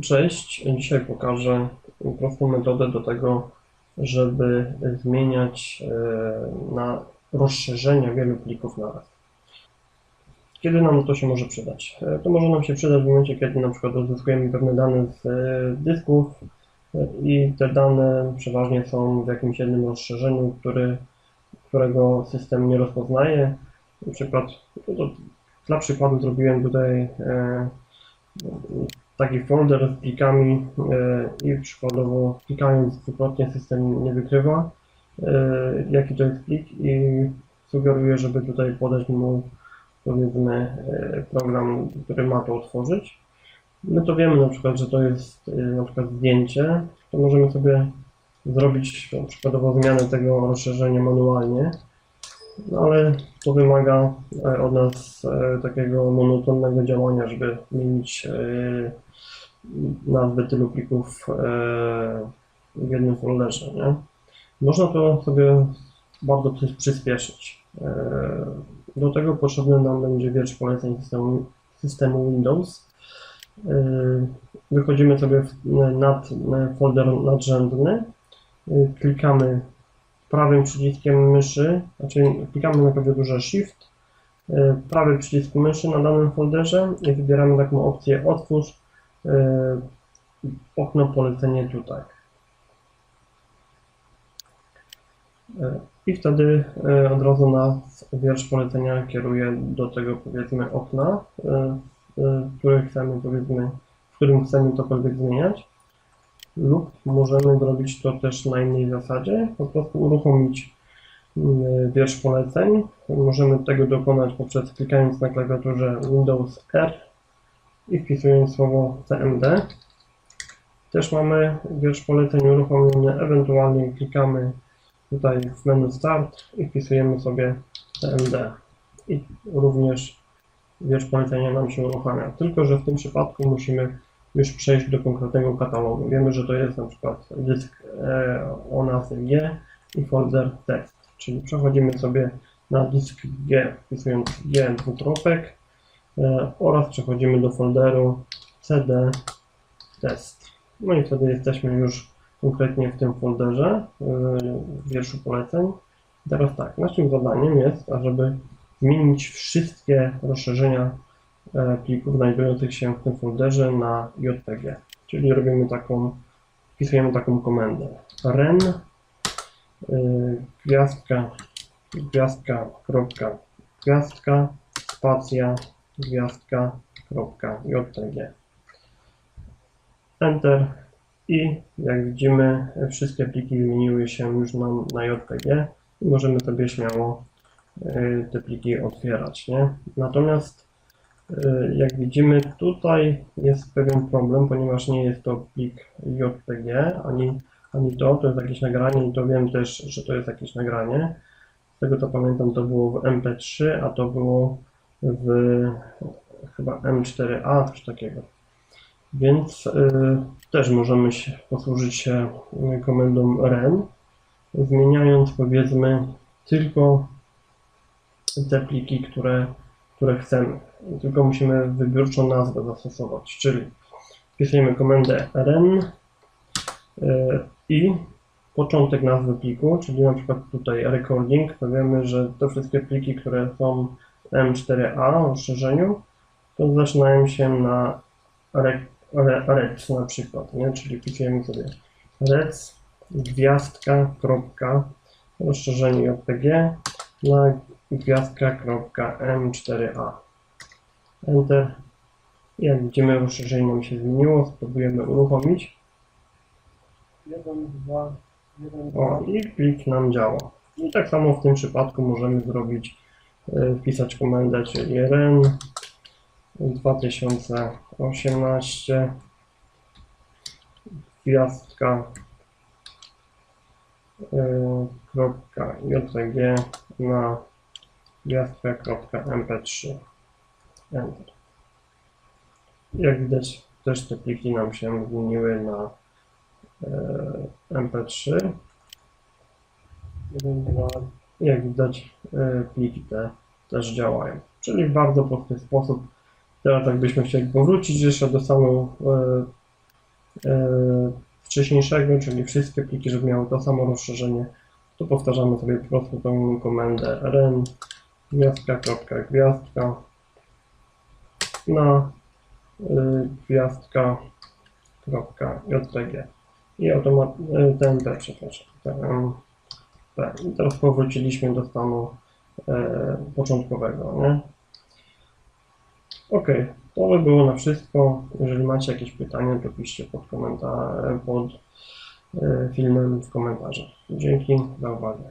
Cześć, dzisiaj pokażę prostą metodę do tego, żeby zmieniać e, na rozszerzenia wielu plików naraz. Kiedy nam to się może przydać? E, To może nam się przydać w momencie, kiedy na przykład uzyskujemy pewne dane z e, dysków i te dane przeważnie są w jakimś jednym rozszerzeniu, który, którego system nie rozpoznaje. Na przykład, no dla przykładu zrobiłem tutaj taki folder z plikami e, i przykładowo klikając dwukrotnie system nie wykrywa e, jaki to jest plik i sugeruję, żeby tutaj podać mu powiedzmy e, program, który ma to otworzyć. My to wiemy na przykład, że to jest na przykład zdjęcie, to możemy sobie zrobić przykładowo zmianę tego rozszerzenia manualnie, no ale to wymaga od nas takiego monotonnego działania, żeby zmienić nazwy tylu plików e, w jednym folderze. Nie? Można to sobie bardzo przy- przyspieszyć. E, Do tego potrzebny nam będzie wiersz poleceń systemu, systemu Windows. E, Wychodzimy sobie nad na folder nadrzędny, klikamy prawym przyciskiem myszy, znaczy klikamy na klawiaturze Shift, prawy przycisk myszy na danym folderze i wybieramy taką opcję Otwórz okno polecenie tutaj. E, I wtedy e, od razu nas wiersz polecenia kieruje do tego powiedzmy okna, e, e, który chcemy powiedzmy, w którym chcemy cokolwiek zmieniać. Lub możemy zrobić to też na innej zasadzie, po prostu uruchomić wiersz poleceń. Możemy tego dokonać poprzez klikając na klawiaturze Windows R i wpisując słowo CMD. Też mamy wiersz poleceń uruchomiony, ewentualnie klikamy tutaj w menu Start i wpisujemy sobie CMD. I również wiersz polecenia nam się uruchamia. Tylko, że w tym przypadku musimy już przejść do konkretnego katalogu. Wiemy, że to jest na przykład dysk e, o nazwie G i folder test. Czyli przechodzimy sobie na dysk G, wpisując G dwukropek oraz przechodzimy do folderu CD test. No i wtedy jesteśmy już konkretnie w tym folderze e, w wierszu poleceń. Teraz tak, naszym zadaniem jest, ażeby zmienić wszystkie rozszerzenia e, plików znajdujących się w tym folderze na JPG. Czyli robimy taką, wpisujemy taką komendę ren gwiazdka, gwiazdka, kropka, gwiazdka, spacja, gwiazdka, kropka, JPG. Enter i jak widzimy wszystkie pliki wymieniły się już nam na JPG i możemy sobie śmiało y, te pliki otwierać, nie? Natomiast y, jak widzimy tutaj jest pewien problem, ponieważ nie jest to plik JPG, ani, ani to, to jest jakieś nagranie i to wiem też, że to jest jakieś nagranie. Z tego co pamiętam to było w MP3, a to było w chyba M4A, coś takiego. Więc y, też możemy się posłużyć się komendą ren, zmieniając powiedzmy tylko te pliki, które, które chcemy. Tylko musimy wybiórczą nazwę zastosować, czyli wpisujemy komendę ren y, i początek nazwy pliku, czyli na przykład tutaj recording, to wiemy, że te wszystkie pliki, które są w M4A rozszerzeniu, to zaczynają się na rec, re, rec na przykład, nie? czyli wpisujemy sobie rec gwiazdka kropka rozszerzenie JPG na gwiazdka kropka M4A. Enter. Jak widzimy rozszerzenie nam się zmieniło, spróbujemy uruchomić. 1, 2, 1, O, 2. i plik nam działa. I tak samo w tym przypadku możemy zrobić, wpisać komendę, czyli ren 2018 gwiazdka e, kropka jpg na gwiazdka kropka mp3 Enter. Jak widać też te pliki nam się zmieniły na e, mp3 1, 2. Jak widać, e, pliki te też działają. Czyli w bardzo prosty sposób. Teraz jakbyśmy chcieli powrócić jeszcze do samego, e, e, wcześniejszego, czyli wszystkie pliki, żeby miały to samo rozszerzenie, to powtarzamy sobie po prostu tą komendę rm gwiazdka, kropka, gwiazdka na y, gwiazdka, kropka, jpg i automat, y, TNT, przepraszam, TM, tak, i teraz powróciliśmy do stanu e, początkowego, nie? Ok, to by było na wszystko. Jeżeli macie jakieś pytania, to piszcie pod pod e, filmem w komentarzach. Dzięki za uwagę.